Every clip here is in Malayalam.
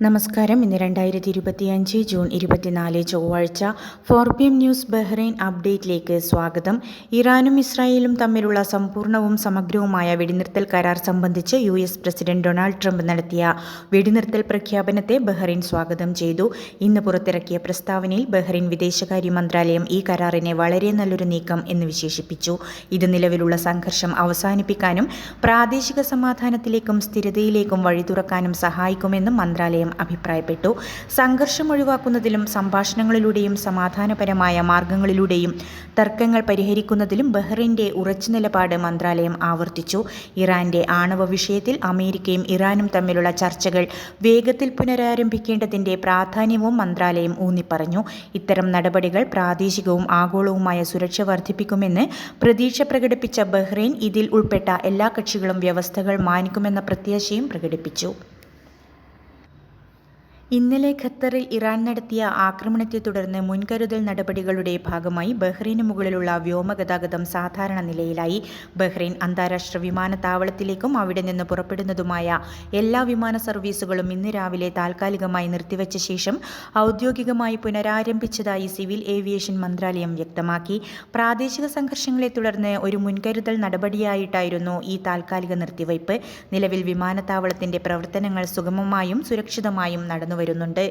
നമസ്കാരം. ഇന്ന് രണ്ടായിരത്തി ഇരുപത്തിയഞ്ച് ജൂൺ ഇരുപത്തിനാല് ചൊവ്വാഴ്ച four P M news Bahrain അപ്ഡേറ്റിലേക്ക് സ്വാഗതം. ഇറാനും ഇസ്രായേലും തമ്മിലുള്ള സമ്പൂർണവും സമഗ്രവുമായ വെടിനിർത്തൽ കരാർ സംബന്ധിച്ച് U S president Donald Trump നടത്തിയ വെടിനിർത്തൽ പ്രഖ്യാപനത്തെ ബഹ്റൈൻ സ്വാഗതം ചെയ്തു. ഇന്ന് പുറത്തിറക്കിയ പ്രസ്താവനയിൽ ബഹ്റൈൻ വിദേശകാര്യ മന്ത്രാലയം ഈ കരാറിനെ വളരെ നല്ലൊരു നീക്കം എന്ന് വിശേഷിപ്പിച്ചു. ഇത് നിലവിലുള്ള സംഘർഷം അവസാനിപ്പിക്കാനും പ്രാദേശിക സമാധാനത്തിലേക്കും സ്ഥിരതയിലേക്കും വഴി തുറക്കാനും സഹായിക്കുമെന്നും മന്ത്രാലയം അഭിപ്രായപ്പെട്ടു. സംഘർഷം ഒഴിവാക്കുന്നതിലും സംഭാഷണങ്ങളിലൂടെയും സമാധാനപരമായ മാർഗങ്ങളിലൂടെയും തർക്കങ്ങൾ പരിഹരിക്കുന്നതിലും ബഹ്റൈന്റെ ഉറച്ചു നിലപാട് മന്ത്രാലയം ആവർത്തിച്ചു. ഇറാന്റെ ആണവ വിഷയത്തിൽ അമേരിക്കയും ഇറാനും തമ്മിലുള്ള ചർച്ചകൾ വേഗത്തിൽ പുനരാരംഭിക്കേണ്ടതിന്റെ പ്രാധാന്യവും മന്ത്രാലയം ഊന്നിപ്പറഞ്ഞു. ഇത്തരം നടപടികൾ പ്രാദേശികവും ആഗോളവുമായ സുരക്ഷ വർദ്ധിപ്പിക്കുമെന്ന് പ്രതീക്ഷ പ്രകടിപ്പിച്ച ബഹ്റൈൻ ഇതിൽ ഉൾപ്പെട്ട എല്ലാ കക്ഷികളും വ്യവസ്ഥകൾ മാനിക്കുമെന്ന പ്രത്യാശയും പ്രകടിപ്പിച്ചു. ഇന്നലെ ഖത്തറിൽ ഇറാൻ നടത്തിയ ആക്രമണത്തെ തുടർന്ന് മുൻകരുതൽ നടപടികളുടെ ഭാഗമായി ബഹ്റൈന് മുകളിലുള്ള വ്യോമഗതാഗതം സാധാരണ നിലയിലായി. ബഹ്റൈൻ അന്താരാഷ്ട്ര വിമാനത്താവളത്തിലേക്കും അവിടെ നിന്ന് പുറപ്പെടുന്നതുമായ എല്ലാ വിമാന സർവീസുകളും ഇന്ന് രാവിലെ താൽക്കാലികമായി നിർത്തിവച്ച ശേഷം ഔദ്യോഗികമായി പുനരാരംഭിച്ചതായി സിവിൽ ഏവിയേഷൻ മന്ത്രാലയം വ്യക്തമാക്കി. പ്രാദേശിക സംഘർഷങ്ങളെ തുടർന്ന് ഒരു മുൻകരുതൽ നടപടിയായിട്ടായിരുന്നു ഈ താൽക്കാലിക നിർത്തിവയ്പ്. നിലവിൽ വിമാനത്താവളത്തിന്റെ പ്രവർത്തനങ്ങൾ സുഗമമായും സുരക്ഷിതമായും നടന്നു വരുന്നുണ്ട്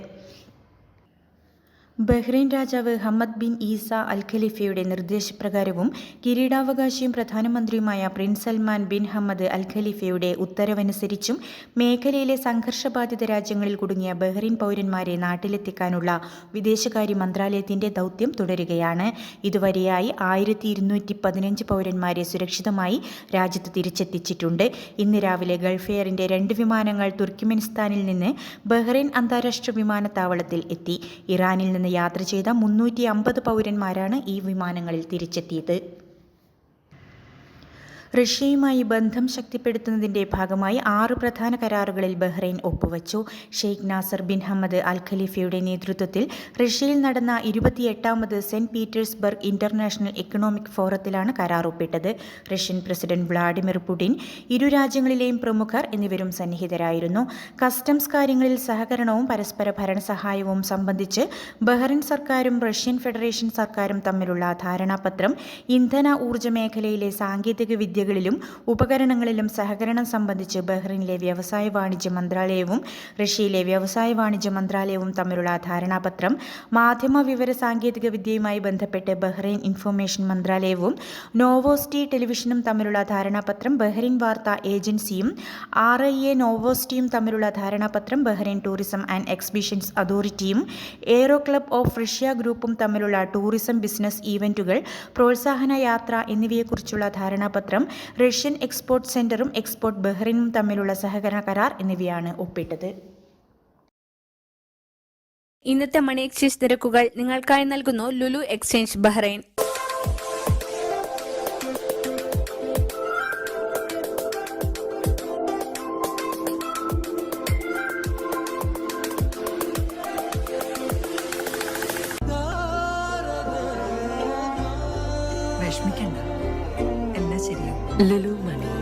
ബഹ്റൈൻ രാജാവ് ഹമ്മദ് ബിൻ ഈസ അൽ ഖലീഫയുടെ നിർദ്ദേശപ്രകാരവും കിരീടാവകാശിയും പ്രധാനമന്ത്രിയുമായ prince Salman bin Hammad al ഖലീഫയുടെ ഉത്തരവനുസരിച്ചും മേഖലയിലെ സംഘർഷബാധിത രാജ്യങ്ങളിൽ കുടുങ്ങിയ ബഹ്റൈൻ പൗരന്മാരെ നാട്ടിലെത്തിക്കാനുള്ള വിദേശകാര്യ മന്ത്രാലയത്തിന്റെ ദൗത്യം തുടരുകയാണ്. ഇതുവരെയായി ആയിരത്തി ഇരുന്നൂറ്റി പതിനഞ്ച് പൗരന്മാരെ സുരക്ഷിതമായി രാജ്യത്ത് തിരിച്ചെത്തിച്ചിട്ടുണ്ട്. ഇന്ന് രാവിലെ ഗൾഫ് എയറിന്റെ രണ്ട് വിമാനങ്ങൾ തുർക്കിമെനിസ്ഥാനിൽ നിന്ന് ബഹ്റൈൻ അന്താരാഷ്ട്ര വിമാനത്താവളത്തിൽ എത്തി. ഇറാനിൽ നിന്ന് യാത്ര ചെയ്ത മുന്നൂറ്റി അമ്പത് പൗരന്മാരാണ് ഈ വിമാനങ്ങളിൽ തിരിച്ചെത്തിയത്. റഷ്യയുമായി ബന്ധം ശക്തിപ്പെടുത്തുന്നതിന്റെ ഭാഗമായി ആറ് പ്രധാന കരാറുകളിൽ ബഹ്റൈൻ ഒപ്പുവച്ചു. Sheikh Nasser bin Hammad al ഖലീഫയുടെ നേതൃത്വത്തിൽ റഷ്യയിൽ നടന്ന ഇരുപത്തിയെട്ടാമത് സെന്റ് പീറ്റേഴ്സ്ബർഗ് ഇന്റർനാഷണൽ എക്കണോമിക് ഫോറത്തിലാണ് കരാർ ഒപ്പിട്ടത്. റഷ്യൻ പ്രസിഡന്റ് വ്ളാഡിമിർ പുടിൻ ഇരു രാജ്യങ്ങളിലെയും പ്രമുഖർ എന്നിവരും സന്നിഹിതരായിരുന്നു. കസ്റ്റംസ് കാര്യങ്ങളിൽ സഹകരണവും പരസ്പര ഭരണസഹായവും സംബന്ധിച്ച് ബഹ്റൈൻ സർക്കാരും റഷ്യൻ ഫെഡറേഷൻ സർക്കാരും തമ്മിലുള്ള ധാരണാപത്രം ഇന്ധന ഊർജ മേഖലയിലെ സാങ്കേതിക വിദ്യ വിദ്യകളിലും ഉപകരണങ്ങളിലും സഹകരണം സംബന്ധിച്ച് ബഹ്റിനിലെ വ്യവസായ വാണിജ്യ മന്ത്രാലയവും റഷ്യയിലെ വ്യവസായ വാണിജ്യ മന്ത്രാലയവും തമ്മിലുള്ള ധാരണാപത്രം മാധ്യമ വിവര സാങ്കേതിക വിദ്യയുമായി ബന്ധപ്പെട്ട് ബഹ്റൈൻ ഇൻഫർമേഷൻ മന്ത്രാലയവും നോവോസ്റ്റി ടെലിവിഷനും തമ്മിലുള്ള ധാരണാപത്രം ബഹ്റൈൻ വാർത്താ ഏജൻസിയും ആർ ഐ എ നോവോസ്റ്റിയും തമ്മിലുള്ള ധാരണാപത്രം ബഹ്റൈൻ ടൂറിസം ആൻഡ് എക്സിബിഷൻസ് അതോറിറ്റിയും എയ്റോ ക്ലബ് ഓഫ് റഷ്യ ഗ്രൂപ്പും തമ്മിലുള്ള ടൂറിസം ബിസിനസ് ഈവന്റുകൾ പ്രോത്സാഹന യാത്ര എന്നിവയെക്കുറിച്ചുള്ള ധാരണാപത്രം റഷ്യൻ എക്സ്പോർട്ട് സെന്ററും എക്സ്പോർട്ട് ബഹ്റിനും തമ്മിലുള്ള സഹകരണ കരാർ എന്നിവയാണ് ഒപ്പിട്ടത്. ഇന്നത്തെ മണി എക്സ്ചേഞ്ച് നിരക്കുകൾ നിങ്ങൾക്കായി നൽകുന്നു ലുലു എക്സ്ചേഞ്ച് ബഹ്റൈൻ. വിഷമിക്കണ്ട. ശരിയാവും ലുലു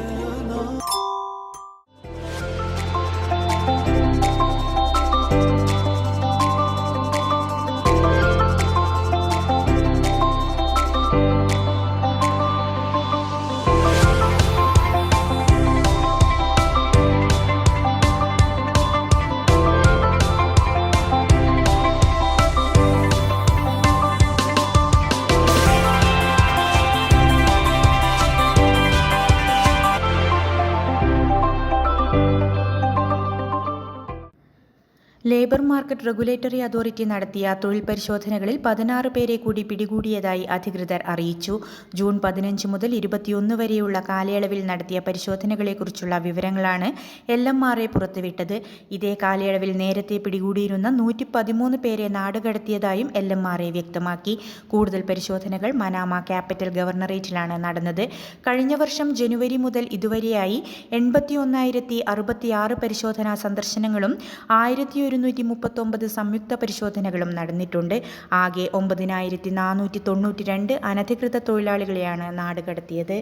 മാർക്കറ്റ് റെഗുലേറ്ററി അതോറിറ്റി നടത്തിയ തൊഴിൽ പരിശോധനകളിൽ പതിനാറ് പേരെ കൂടി പിടികൂടിയതായി അധികൃതർ അറിയിച്ചു. ജൂൺ പതിനഞ്ച് മുതൽ ഇരുപത്തിയൊന്ന് വരെയുള്ള കാലയളവിൽ നടത്തിയ പരിശോധനകളെക്കുറിച്ചുള്ള വിവരങ്ങളാണ് എൽ എം ആർ എ പുറത്തുവിട്ടത്. ഇതേ കാലയളവിൽ നേരത്തെ പിടികൂടിയിരുന്ന നൂറ്റി പതിമൂന്ന് പേരെ നാടുകടത്തിയതായും എൽ എം ആർ എ വ്യക്തമാക്കി. കൂടുതൽ പരിശോധനകൾ മനാമ ക്യാപിറ്റൽ ഗവർണറേറ്റിലാണ് നടന്നത്. കഴിഞ്ഞ വർഷം ജനുവരി മുതൽ ഇതുവരെയായി എൺപത്തി ഒന്നായിരത്തി അറുപത്തിയാറ് പരിശോധനാ സന്ദർശനങ്ങളും ആയിരത്തി ഒരുന്നൂറ്റി മുപ്പത്തൊമ്പത് സംയുക്ത പരിശോധനകളും നടന്നിട്ടുണ്ട്. ആകെ ഒമ്പതിനായിരത്തി നാനൂറ്റി തൊണ്ണൂറ്റി രണ്ട് അനധികൃത തൊഴിലാളികളെയാണ് നാടുകടത്തിയത്.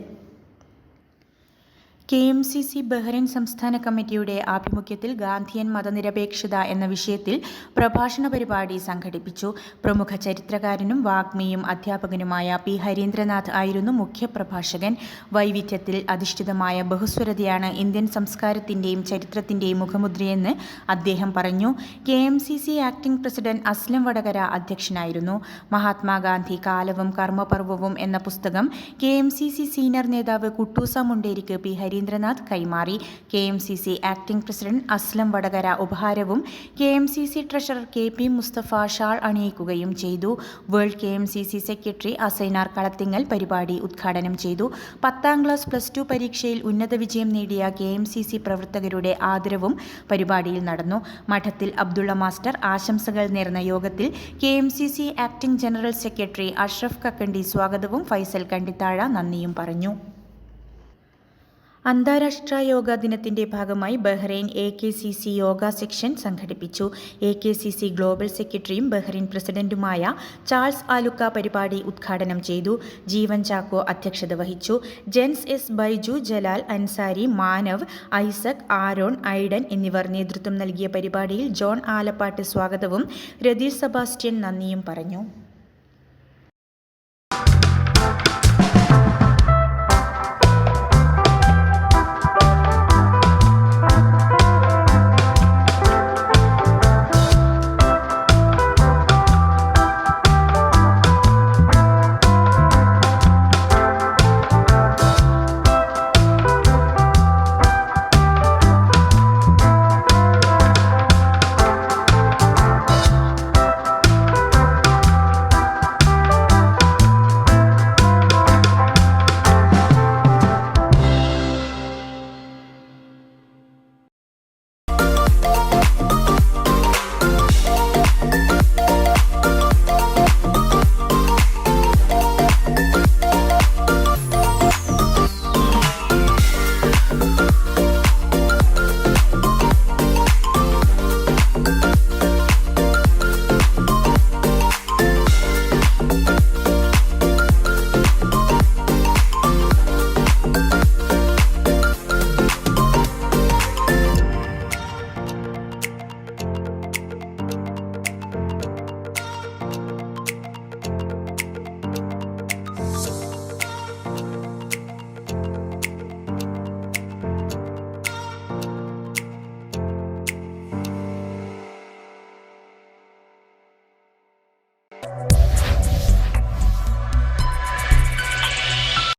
K M C C Bahrain സംസ്ഥാന കമ്മിറ്റിയുടെ ആഭിമുഖ്യത്തിൽ ഗാന്ധിയൻ മതനിരപേക്ഷത എന്ന വിഷയത്തിൽ പ്രഭാഷണ പരിപാടി സംഘടിപ്പിച്ചു. പ്രമുഖ ചരിത്രകാരനും വാഗ്മിയും അധ്യാപകനുമായ പി ഹരീന്ദ്രനാഥ് ആയിരുന്നു മുഖ്യപ്രഭാഷകൻ വൈവിധ്യത്തിൽ അധിഷ്ഠിതമായ ബഹുസ്വരതയാണ് ഇന്ത്യൻ സംസ്കാരത്തിന്റെയും ചരിത്രത്തിന്റെയും മുഖമുദ്രയെന്ന് അദ്ദേഹം പറഞ്ഞു. K M C C acting president Aslam Vadakara അധ്യക്ഷനായിരുന്നു. മഹാത്മാഗാന്ധി കാലവും കർമ്മപർവവും എന്ന പുസ്തകം K M C C senior നേതാവ് കുട്ടൂസ മുണ്ടേരിക്ക് പി ഹരീന്ദ്രനാഥ് കൈമാറി. K M C C acting president Aslam Vadakara ഉപഹാരവും K M C C treasurer K P Mustafa shawl അണിയിക്കുകയും ചെയ്തു. World K M C C secretary Asainar Kalathingal പരിപാടി ഉദ്ഘാടനം ചെയ്തു. പത്താം ക്ലാസ് പ്ലസ് ടു പരീക്ഷയിൽ ഉന്നത വിജയം നേടിയ കെ എം സി സി പ്രവർത്തകരുടെ ആദരവും പരിപാടിയിൽ നടന്നു. മഠത്തിൽ അബ്ദുള്ള മാസ്റ്റർ ആശംസകൾ നേർന്ന യോഗത്തിൽ K M C C acting general secretary Ashraf Kakkandi സ്വാഗതവും ഫൈസൽ കണ്ടിത്താഴ നന്ദിയും പറഞ്ഞു. അന്താരാഷ്ട്ര യോഗാ ദിനത്തിന്റെ ഭാഗമായി Bahrain A K C C yoga section സംഘടിപ്പിച്ചു. A K C C global സെക്രട്ടറിയും ബഹ്റൈൻ പ്രസിഡന്റുമായ ചാൾസ് ആലുക്ക പരിപാടി ഉദ്ഘാടനം ചെയ്തു. ജീവൻ ചാക്കോ അധ്യക്ഷത വഹിച്ചു. Jens S Baiju Jalal Ansari Manav Isaac Aaron Aidan എന്നിവർ നേതൃത്വം നൽകിയ പരിപാടിയിൽ ജോൺ ആലപ്പാട്ട് സ്വാഗതവും രതീഷ് സബാസ്റ്റ്യൻ നന്ദിയും പറഞ്ഞു.